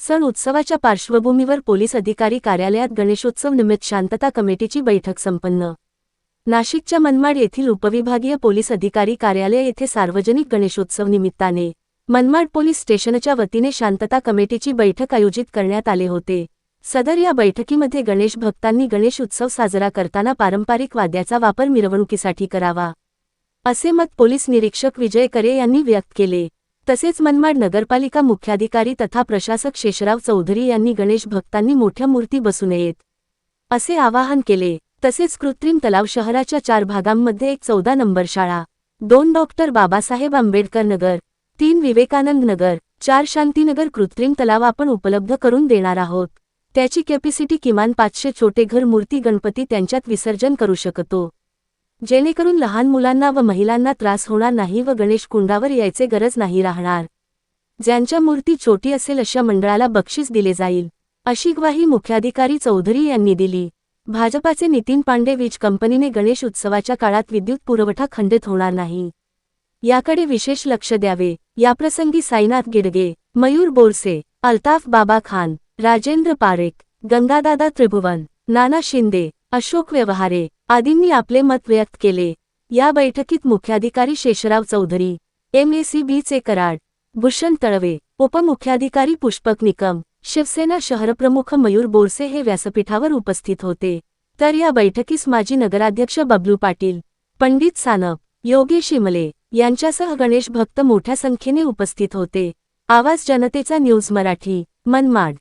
सण उत्सवाच्या पार्श्वभूमीवर पोलीस अधिकारी कार्यालयात गणेशोत्सव निमित्त शांतता कमिटीची बैठक संपन्न. नाशिकच्या मनमाड येथील उपविभागीय पोलीस अधिकारी कार्यालय येथे सार्वजनिक गणेशोत्सव निमित्ताने मनमाड पोलीस स्टेशनच्या वतीने शांतता कमिटीची बैठक आयोजित करण्यात आले होते. सदर या बैठकीमध्ये गणेश भक्तांनी गणेश उत्सव साजरा करताना पारंपरिक वाद्याचा वापर मिरवणुकीसाठी करावा असे मत पोलीस निरीक्षक विजय करे यांनी व्यक्त केले. तसेच मनमाड नगरपालिका मुख्याधिकारी तथा प्रशासक शेषराव चौधरी यांनी गणेश भक्तांनी मोठ्या मूर्ती बसू नयेत असे आवाहन केले. तसेच कृत्रिम तलाव शहराच्या चार भागांमध्ये एक चौदा नंबर शाळा दोन डॉक्टर बाबासाहेब आंबेडकर नगर तीन विवेकानंद नगर चार शांतीनगर कृत्रिम तलाव आपण उपलब्ध करून देणार आहोत. त्याची कॅपॅसिटी किमान पाचशे छोटे घर मूर्ती गणपती त्यांच्यात विसर्जन करू शकतो. जेणेकरून लहान मुलांना व महिलांना त्रास होणार नाही व गणेश कुंडावर यायचे गरज नाही राहणार. ज्यांच्या मूर्ती छोटी असेल अशा मंडळाला बक्षीस दिले जाईल अशी ग्वाही मुख्याधिकारी चौधरी यांनी दिली. भाजपाचे नितीन पांडे वीज कंपनीने गणेश उत्सवाच्या काळात विद्युत पुरवठा खंडित होणार नाही. याकडे विशेष लक्ष द्यावे. याप्रसंगी साईनाथ गिडगे मयूर बोरसे अल्ताफ बाबा खान राजेंद्र पारेख गंगादादा त्रिभुवन नाना शिंदे अशोक व्यवहारे आदींनी आपले मत व्यक्त केले. या बैठकीत मुख्याधिकारी Shesharao Chaudhari M A C बीचे कराड भूषण तळवे उपमुख्याधिकारी पुष्पक निकम शिवसेना शहरप्रमुख मयूर बोरसे हे व्यासपीठावर उपस्थित होते. तर या बैठकीस माजी नगराध्यक्ष बबलू पाटील पंडित सानप योगेश इमले यांच्यासह गणेश भक्त मोठ्या संख्येने उपस्थित होते. आवाज जनतेचा न्यूज मराठी मनमाड.